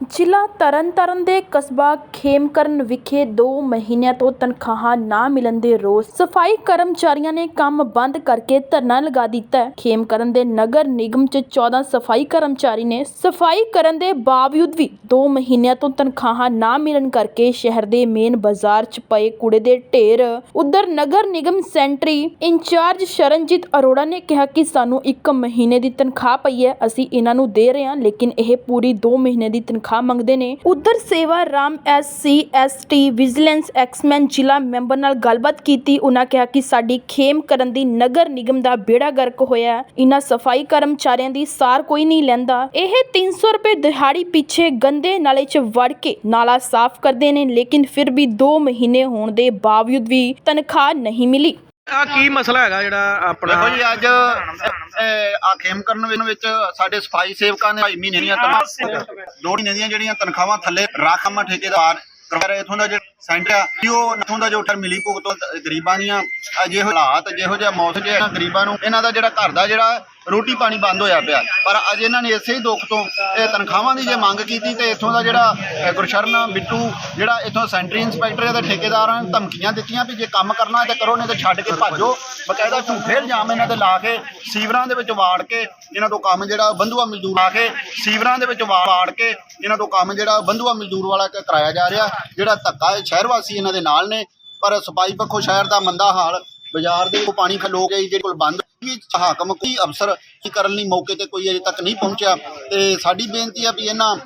ਜ਼ਿਲ੍ਹਾ ਤਰਨਤਾਰਨ ਦੇ ਕਸਬਾ ਖੇਮਕਰਨ ਵਿਖੇ 2 ਮਹੀਨਿਆਂ ਤੋਂ ਤਨਖਾਹਾਂ ਨਾ ਮਿਲਣ ਦੇ ਰੋਸ, ਸਫ਼ਾਈ ਕਰਮਚਾਰੀਆਂ ਨੇ ਕੰਮ ਬੰਦ ਕਰਕੇ ਧਰਨਾ ਲਗਾ ਦਿੱਤਾ ਹੈ। ਖੇਮਕਰਨ ਦੇ ਨਗਰ ਨਿਗਮ 'ਚ 14 ਸਫ਼ਾਈ ਕਰਮਚਾਰੀ ਨੇ ਸਫ਼ਾਈ ਕਰਨ ਦੇ ਬਾਵਜੂਦ ਵੀ 2 ਮਹੀਨਿਆਂ ਤੋਂ ਤਨਖਾਹਾਂ ਨਾ ਮਿਲਣ ਕਰਕੇ ਸ਼ਹਿਰ ਦੇ ਮੇਨ ਬਾਜ਼ਾਰ 'ਚ ਪਏ ਕੂੜੇ ਦੇ ਢੇਰ, ਉਧਰ ਨਗਰ ਨਿਗਮ ਸੈਂਟਰੀ ਇੰਚਾਰਜ ਸ਼ਰਨਜੀਤ ਅਰੋੜਾ ਨੇ ਕਿਹਾ ਕਿ ਸਾਨੂੰ 1 ਮਹੀਨੇ ਦੀ ਤਨਖਾਹ ਪਈ ਹੈ, ਅਸੀਂ ਇਹਨਾਂ ਨੂੰ ਦੇ ਰਹੇ ਹਾਂ, ਲੇਕਿਨ ਇਹ ਪੂਰੀ 2 ਮਹੀਨੇ ਦੀ ਤਨਖਾਹ ਮੰਗਦੇ ਨੇ। ਉਧਰ Sewa Ram S C S T, vigilance exman ਜ਼ਿਲ੍ਹਾ ਮੈਂਬਰ ਨਾਲ ਗੱਲਬਾਤ ਕੀਤੀ। ਉਹਨਾਂ ਕਿਹਾ ਕਿ ਸਾਡੀ ਖੇਮ ਕਰਨ ਦੀ ਨਗਰ ਨਿਗਮ ਦਾ ਬੇੜਾ ਗਰਕ ਹੋਇਆ ਇਹਨਾਂ ਸਫ਼ਾਈ ਕਰਮਚਾਰੀਆਂ ਦੀ ਸਾਰ ਕੋਈ ਨਹੀਂ ਲੈਂਦਾ। ਇਹ 300 ਰੁਪਏ ਦਿਹਾੜੀ ਪਿੱਛੇ ਗੰਦੇ ਨਾਲੇ 'ਚ ਵੜ ਕੇ ਨਾਲਾ ਸਾਫ਼ ਕਰਦੇ ਨੇ, ਲੇਕਿਨ ਫਿਰ ਵੀ 2 ਮਹੀਨੇ ਹੋਣ ਦੇ ਬਾਵਜੂਦ ਵੀ ਤਨਖਾਹ ਨਹੀਂ ਮਿਲੀ। ਆ ਕੀ ਮਸਲਾ ਹੈਗਾ ਜਿਹੜਾ ਆਪਣਾ ਦੇਖੋ ਜੀ ਅੱਜ ਆ ਖੇਮ ਕਰਨ ਵਿੱਚ- ਵਿੱਚ ਸਾਡੇ ਸਫ਼ਾਈ ਸੇਵਕਾਂ ਨੇ ਢਾਈ ਮਹੀਨੇ ਦੀਆਂ ਤਨਖਾਹਾਂ ਦੋ ਮਹੀਨੇ ਦੀਆਂ ਜਿਹੜੀਆਂ ਤਨਖਾਹਾਂ ਥੱਲੇ ਰਾਖਾਮਾ ਠੇਕੇਦਾਰ ਕਰਵਾ ਰਹੇ ਇਥੋਂ ਦਾ ਜਿਹੜਾ ਸੈਂਟਰ ਆ ਉਹ ਇਥੋਂ ਦਾ ਜੋ ਠਰ ਮਿਲੀ ਭੁਗਤੋ ਗਰੀਬਾਂ ਦੀਆਂ। ਅਜੇ ਹਾਲਾਤ ਜਿਹੋ ਜਿਹਾ ਮੌਸਮ ਜਿਹਾ ਗਰੀਬਾਂ ਨੂੰ ਇਹਨਾਂ ਦਾ ਜਿਹੜਾ ਘਰ ਦਾ ਜਿਹੜਾ ਰੋਟੀ ਪਾਣੀ ਬੰਦ ਹੋਇਆ ਪਿਆ। ਪਰ ਅੱਜ ਇਹਨਾਂ ਨੇ ਇਸੇ ਹੀ ਦੁੱਖ ਤੋਂ ਇਹ ਤਨਖਾਹਾਂ ਦੀ ਜੇ ਮੰਗ ਕੀਤੀ ਤੇ ਇੱਥੋਂ ਦਾ ਜਿਹੜਾ ਅ, ਗੁਰਸ਼ਰਨ ਬਿੱਟੂ ਜਿਹੜਾ ਇੱਥੋਂ ਸੈਂਟਰੀ ਇੰਸਪੈਕਟਰ ਦੇ ਠੇਕੇਦਾਰਾਂ ਨੇ ਧਮਕੀਆਂ ਦਿੱਤੀਆਂ ਵੀ ਜੇ ਕੰਮ ਕਰਨਾ ਤੇ ਕਰੋ ਨਹੀਂ ਤੇ ਛੱਡ ਕੇ ਭਾਜੋ। ਬਕਾਇਦਾ ਝੂਠੇ ਇਲਜ਼ਾਮ ਇਹਨਾਂ ਤੇ ਲਾ ਕੇ ਸੀਵਰਾਂ ਦੇ ਵਿੱਚ ਵਾੜ ਕੇ ਇਹਨਾਂ ਤੋਂ ਕੰਮ ਜਿਹੜਾ ਬੰਧੂਆ ਮਜ਼ਦੂਰ ਆ ਕੇ ਸੀਵਰਾਂ ਦੇ ਵਿੱਚ ਵਾ- ਵਾੜ ਕੇ ਇਹਨਾਂ ਤੋਂ ਕੰਮ ਜਿਹੜਾ ਬੰਧੂਆ ਮਜ਼ਦੂਰ ਵਾਲਾ ਕ- ਕਰਾਇਆ ਜਾ ਰਿਹਾ। ਜਿਹੜਾ ਧੱਕਾ ਹੈ ਸ਼ਹਿਰ ਵਾਸੀ ਇਹਨਾਂ ਦੇ ਨਾਲ ਨੇ। ਪਰ ਸਫ਼ਾਈ ਪੱਖੋਂ ਸ਼ਹਿਰ ਦਾ ਮੰਦਾ ਹਾਲ ਬਾਜ਼ਾਰ ਦੇ ਕੋ ਪਾਣੀ ਖਲੋ ਗਈ ਜਿਹੜੇ ਕੋਲ ਬੰਦ ਵੀ ਹਾਕਮ ਕੋਈ ਅਫਸਰ ਕਰਨ ਲਈ ਮੌਕੇ ਤੇ ਕੋਈ ਅਜੇ ਤੱਕ ਨਹੀਂ ਪਹੁੰਚਿਆ। ਤੇ ਸਾਡੀ ਬੇਨਤੀ ਆ ਵੀ ਇਹਨਾਂ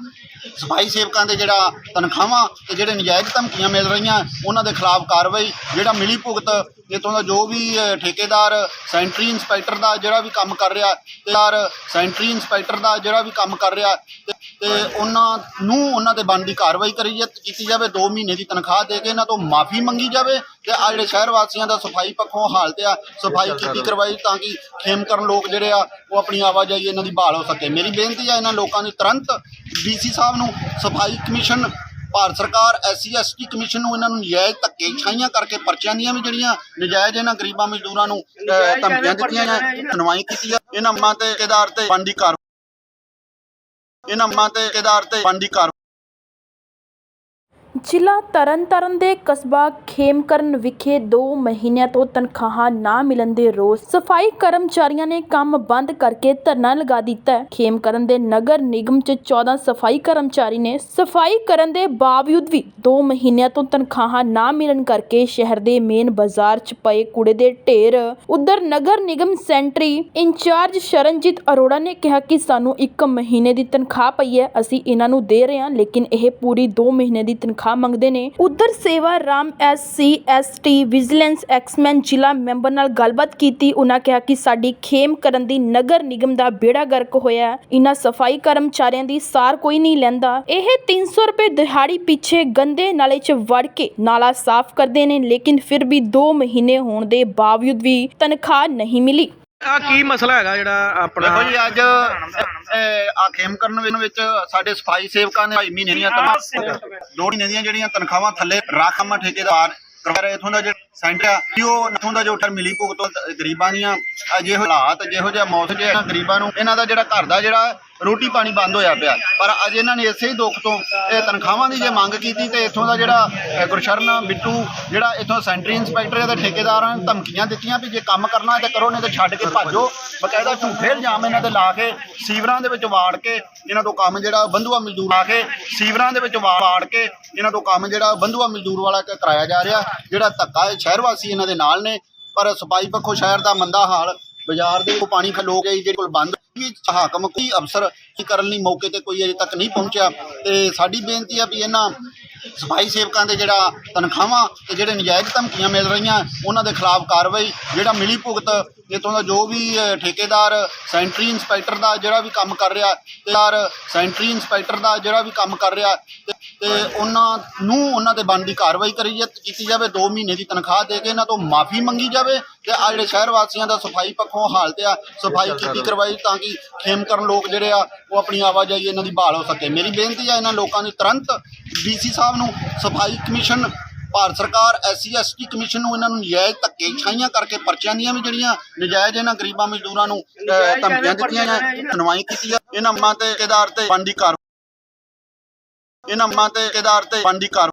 ਸਫ਼ਾਈ ਸੇਵਕਾਂ ਦੇ ਜਿਹੜਾ ਤਨਖਾਹਾਂ ਤੇ ਜਿਹੜੇ ਨਜਾਇਜ਼ ਧਮਕੀਆਂ ਮਿਲ ਰਹੀਆਂ, ਉਹਨਾਂ ਦੇ ਖਿਲਾਫ ਕਾਰਵਾਈ, ਜਿਹੜਾ ਮਿਲੀ ਭੁਗਤ ਇਥੋਂ ਦਾ ਜੋ ਵੀ ਠੇਕੇਦਾਰ, ਸੈਂਟਰੀ ਇੰਸਪੈਕਟਰ ਦਾ ਜਿਹੜਾ ਵੀ ਕੰਮ ਕਰ ਰਿਹਾ, ਤੇ ਯਾਰ ਸੈਂਟਰੀ ਇੰਸਪੈਕਟਰ ਦਾ ਜਿਹੜਾ ਵੀ ਕੰਮ ਕਰ ਰਿਹਾ ਤੇ ਉਹਨਾਂ ਨੂੰ ਉਹਨਾਂ ਤੇ ਬਣਦੀ ਕਾਰਵਾਈ ਕਰੀ ਜਾ- ਕੀਤੀ ਜਾਵੇ 2 ਮਹੀਨੇ ਦੀ ਤਨਖਾਹ ਦੇ ਕੇ ਇਹਨਾਂ ਤੋਂ ਮਾਫੀ ਮੰਗੀ ਜਾਵੇ ਤੇ ਆ ਜਿਹੜੇ ਸ਼ਹਿਰ ਵਾਸੀਆਂ ਦਾ ਸਫ਼ਾਈ ਪੱਖੋਂ ਹਾਲਤ ਆ ਸਫ਼ਾਈ ਕੀਤੀ ਕਰਵਾਈ ਤਾਂ ਕਿ ਖੇਮ ਕਰਨ ਲੋਕ ਜਿਹੜੇ ਆ ਉਹ ਆਪਣੀ ਆਵਾਜਾਈ ਇਹਨਾਂ ਦੀ ਬਹਾਲ ਹੋ ਸਕੇ। ਮੇਰੀ ਬੇਨਤੀ ਆ ਇਹਨਾਂ ਲੋਕਾਂ ਦੀ ਤੁਰੰਤ ਡੀਸੀ ਸਾਹਿਬ ਨੂੰ ਸਫ਼ਾਈ ਕਮਿਸ਼ਨ ਭਾਰਤ ਸਰਕਾਰ ਐਸਸੀ ਐਸਟੀ ਕਮਿਸ਼ਨ ਨੂੰ ਇਹਨਾਂ ਨੂੰ ਨਜਾਇਜ਼ ਧੱਕੇ ਛਾਈਆਂ ਕਰਕੇ ਪਰਚਿਆਂ ਦੀਆਂ ਵੀ ਜਿਹੜੀਆਂ ਨਜਾਇਜ਼ ਇਹਨਾਂ ਗਰੀਬਾਂ ਮਜ਼ਦੂਰਾਂ ਨੂੰ ਧਮਕੀਆਂ ਦਿੱਤੀਆਂ ਜਾਂ ਸੁਣਵਾਈ ਕੀਤੀ ਆ। ਇਹਨਾਂ ਮਾਂ ਤੇ ਠੇਕੇਦਾਰ ਤੇ ਬਣਦੀ ਕਾਰ ਇਹਨਾਂ ਮਾਂ ਤੇ ਕੇਦਾਰ ਤੇ ਬਣਦੀ ਕਾਰ ਜ਼ਿਲ੍ਹਾ ਤਰਨਤਾਰਨ ਦੇ ਕਸਬਾ ਖੇਮਕਰਨ ਵਿਖੇ 2 ਮਹੀਨਿਆਂ ਤੋਂ ਤਨਖਾਹਾਂ ਨਾ ਮਿਲਣ ਦੇ ਰੋਸ, ਸਫ਼ਾਈ ਕਰਮਚਾਰੀਆਂ ਨੇ ਕੰਮ ਬੰਦ ਕਰਕੇ ਧਰਨਾ ਲਗਾ ਦਿੱਤਾ ਹੈ। ਖੇਮਕਰਨ ਦੇ ਨਗਰ ਨਿਗਮ 'ਚ 14 ਸਫ਼ਾਈ ਕਰਮਚਾਰੀ ਨੇ ਸਫ਼ਾਈ ਕਰਨ ਦੇ ਬਾਵਜੂਦ ਵੀ 2 ਮਹੀਨਿਆਂ ਤੋਂ ਤਨਖਾਹਾਂ ਨਾ ਮਿਲਣ ਕਰਕੇ ਸ਼ਹਿਰ ਦੇ ਮੇਨ ਬਾਜ਼ਾਰ 'ਚ ਪਏ ਕੂੜੇ ਦੇ ਢੇਰ, ਉਧਰ ਨਗਰ ਨਿਗਮ ਸੈਂਟਰੀ ਇੰਚਾਰਜ ਸ਼ਰਨਜੀਤ ਅਰੋੜਾ ਨੇ ਕਿਹਾ ਕਿ ਸਾਨੂੰ 1 ਮਹੀਨੇ ਦੀ ਤਨਖਾਹ ਪਈ ਹੈ, ਅਸੀਂ ਇਹਨਾਂ ਨੂੰ ਦੇ ਰਹੇ ਹਾਂ, ਲੇਕਿਨ ਇਹ ਪੂਰੀ 2 ਮਹੀਨੇ ਦੀ ਤਨਖਾਹ ਮੰਗਦੇ ਨੇ। ਉਧਰ Sewa Ram S C S T, vigilance exman ਜ਼ਿਲ੍ਹਾ ਮੈਂਬਰ ਨਾਲ ਗੱਲਬਾਤ ਕੀਤੀ। ਉਹਨਾਂ ਕਿਹਾ ਕਿ ਸਾਡੀ ਖੇਮ ਕਰਨ ਦੀ ਨਗਰ ਨਿਗਮ ਦਾ ਬੇੜਾ ਗਰਕ ਹੋਇਆ ਇਹਨਾਂ ਸਫ਼ਾਈ ਕਰਮਚਾਰੀਆਂ ਦੀ ਸਾਰ ਕੋਈ ਨਹੀਂ ਲੈਂਦਾ। ਇਹ 300 ਰੁਪਏ ਦਿਹਾੜੀ ਪਿੱਛੇ ਗੰਦੇ ਨਾਲੇ 'ਚ ਵੜ ਕੇ ਨਾਲਾ ਸਾਫ਼ ਕਰਦੇ ਨੇ, ਲੇਕਿਨ ਫਿਰ ਵੀ 2 ਮਹੀਨੇ ਹੋਣ ਦੇ ਬਾਵਜੂਦ ਵੀ ਤਨਖਾਹ ਨਹੀਂ ਮਿਲੀ। ਆ ਕੀ ਮਸਲਾ ਹੈਗਾ ਜਿਹੜਾ ਆਪਣਾ ਦੇਖੋ ਜੀ ਅੱਜ ਆ ਖੇਮ ਕਰਨ ਵਿੱਚ- ਵਿੱਚ ਸਾਡੇ ਸਫ਼ਾਈ ਸੇਵਕਾਂ ਨੇ ਢਾਈ ਮਹੀਨੇ ਦੀਆਂ ਤਨਖਾਹਾਂ ਦੋ ਮਹੀਨੇ ਦੀਆਂ ਜਿਹੜੀਆਂ ਤਨਖਾਹਾਂ ਥੱਲੇ ਰਾਖਾਮਾ ਠੇਕੇਦਾਰ ਕਰਵਾ ਰਹੇ ਇਥੋਂ ਦਾ ਜਿਹੜਾ ਸੈਂਟਰ ਆ ਉਹ ਇਥੋਂ ਦਾ ਜੋ ਠਰ ਮਿਲੀ ਭੁਗਤੋ ਗਰੀਬਾਂ ਦੀਆਂ। ਅਜੇ ਹਾਲਾਤ ਜਿਹੋ ਜਿਹਾ ਮੌਸਮ ਜਿਹਾ ਗਰੀਬਾਂ ਨੂੰ ਇਹਨਾਂ ਦਾ ਜਿਹੜਾ ਘਰ ਦਾ ਜਿਹੜਾ ਰੋਟੀ ਪਾਣੀ ਬੰਦ ਹੋਇਆ ਪਿਆ। ਪਰ ਅੱਜ ਇਹਨਾਂ ਨੇ ਇਸੇ ਹੀ ਦੁੱਖ ਤੋਂ ਇਹ ਤਨਖਾਹਾਂ ਦੀ ਜੇ ਮੰਗ ਕੀਤੀ ਤੇ ਇੱਥੋਂ ਦਾ ਜਿਹੜਾ ਅ, ਗੁਰਸ਼ਰਨ ਬਿੱਟੂ ਜਿਹੜਾ ਇੱਥੋਂ ਸੈਂਟਰੀ ਇੰਸਪੈਕਟਰ ਦੇ ਠੇਕੇਦਾਰਾਂ ਨੇ ਧਮਕੀਆਂ ਦਿੱਤੀਆਂ ਵੀ ਜੇ ਕੰਮ ਕਰਨਾ ਤੇ ਕਰੋ ਨਹੀਂ ਤੇ ਛੱਡ ਕੇ ਭਾਜੋ। ਬਕਾਇਦਾ ਝੂਠੇ ਇਲਜ਼ਾਮ ਇਹਨਾਂ ਤੇ ਲਾ ਕੇ ਸੀਵਰਾਂ ਦੇ ਵਿੱਚ ਵਾੜ ਕੇ ਇਹਨਾਂ ਤੋਂ ਕੰਮ ਜਿਹੜਾ ਬੰਧੂਆ ਮਜ਼ਦੂਰ ਆ ਕੇ ਸੀਵਰਾਂ ਦੇ ਵਿੱਚ ਵਾ- ਵਾੜ ਕੇ ਇਹਨਾਂ ਤੋਂ ਕੰਮ ਜਿਹੜਾ ਬੰਧੂਆ ਮਜ਼ਦੂਰ ਵਾਲਾ ਕ- ਕਰਾਇਆ ਜਾ ਰਿਹਾ। ਜਿਹੜਾ ਧੱਕਾ ਹੈ ਸ਼ਹਿਰ ਵਾਸੀ ਇਹਨਾਂ ਦੇ ਨਾਲ ਨੇ। ਪਰ ਸਫ਼ਾਈ ਪੱਖੋਂ ਸ਼ਹਿਰ ਦਾ ਮੰਦਾ ਹਾਲ ਬਾਜ਼ਾਰ ਦੇ ਕੋ ਪਾਣੀ ਖਲੋ ਗਈ ਜਿਹੜੇ ਕੋਲ ਬੰਦ ਵੀ ਹਾਕਮ ਕੋਈ ਅਫਸਰ ਕਰਨ ਲਈ ਮੌਕੇ ਤੇ ਕੋਈ ਅਜੇ ਤੱਕ ਨਹੀਂ ਪਹੁੰਚਿਆ। ਤੇ ਸਾਡੀ ਬੇਨਤੀ ਆ ਵੀ ਇਹਨਾਂ ਸਫ਼ਾਈ ਸੇਵਕਾਂ ਦੇ ਜਿਹੜਾ ਤਨਖਾਹਾਂ ਤੇ ਜਿਹੜੇ ਨਜਾਇਜ਼ ਧਮਕੀਆਂ ਮਿਲ ਰਹੀਆਂ, ਉਹਨਾਂ ਦੇ ਖਿਲਾਫ ਕਾਰਵਾਈ, ਜਿਹੜਾ ਮਿਲੀ ਭੁਗਤ ਇਥੋਂ ਦਾ ਜੋ ਵੀ ਠੇਕੇਦਾਰ, ਸੈਂਟਰੀ ਇੰਸਪੈਕਟਰ ਦਾ ਜਿਹੜਾ ਵੀ ਕੰਮ ਕਰ ਰਿਹਾ, ਤੇ ਯਾਰ ਸੈਂਟਰੀ ਇੰਸਪੈਕਟਰ ਦਾ ਜਿਹੜਾ ਵੀ ਕੰਮ ਕਰ ਰਿਹਾ ਤੇ ਉਹਨਾਂ ਨੂੰ ਉਹਨਾਂ ਤੇ ਬਣਦੀ ਕਾਰਵਾਈ ਕਰੀ ਜਾ- ਕੀਤੀ ਜਾਵੇ 2 ਮਹੀਨੇ ਦੀ ਤਨਖਾਹ ਦੇ ਕੇ ਇਹਨਾਂ ਤੋਂ ਮਾਫੀ ਮੰਗੀ ਜਾਵੇ ਤੇ ਆ ਜਿਹੜੇ ਸ਼ਹਿਰ ਵਾਸੀਆਂ ਦਾ ਸਫ਼ਾਈ ਪੱਖੋਂ ਹਾਲਤ ਆ ਸਫ਼ਾਈ ਕੀਤੀ ਕਰਵਾਈ ਤਾਂ ਕਿ ਖੇਮ ਕਰਨ ਲੋਕ ਜਿਹੜੇ ਆ ਉਹ ਆਪਣੀ ਆਵਾਜਾਈ ਇਹਨਾਂ ਦੀ ਬਹਾਲ ਹੋ ਸਕੇ। ਮੇਰੀ ਬੇਨਤੀ ਆ ਇਹਨਾਂ ਲੋਕਾਂ ਦੀ ਤੁਰੰਤ ਡੀਸੀ ਸਾਹਿਬ ਨੂੰ ਸਫ਼ਾਈ ਕਮਿਸ਼ਨ ਭਾਰਤ ਸਰਕਾਰ ਐਸਸੀ ਐਸਟੀ ਕਮਿਸ਼ਨ ਨੂੰ ਇਹਨਾਂ ਨੂੰ ਨਜਾਇਜ਼ ਧੱਕੇ ਛਾਈਆਂ ਕਰਕੇ ਪਰਚਿਆਂ ਦੀਆਂ ਵੀ ਜਿਹੜੀਆਂ ਨਜਾਇਜ਼ ਇਹਨਾਂ ਗਰੀਬਾਂ ਮਜ਼ਦੂਰਾਂ ਨੂੰ ਧਮਕੀਆਂ ਦਿੱਤੀਆਂ ਜਾਂ ਸੁਣਵਾਈ ਕੀਤੀ ਆ। ਇਹਨਾਂ ਮਾਂ ਤੇ ਠੇਕੇਦਾਰ ਤੇ ਬਣਦੀ ਕਾਰ ਇਹਨਾਂ ਮਾਂ ਤੇ ਕੇਦਾਰ ਤੇ ਬੰਦੀ ਘਰ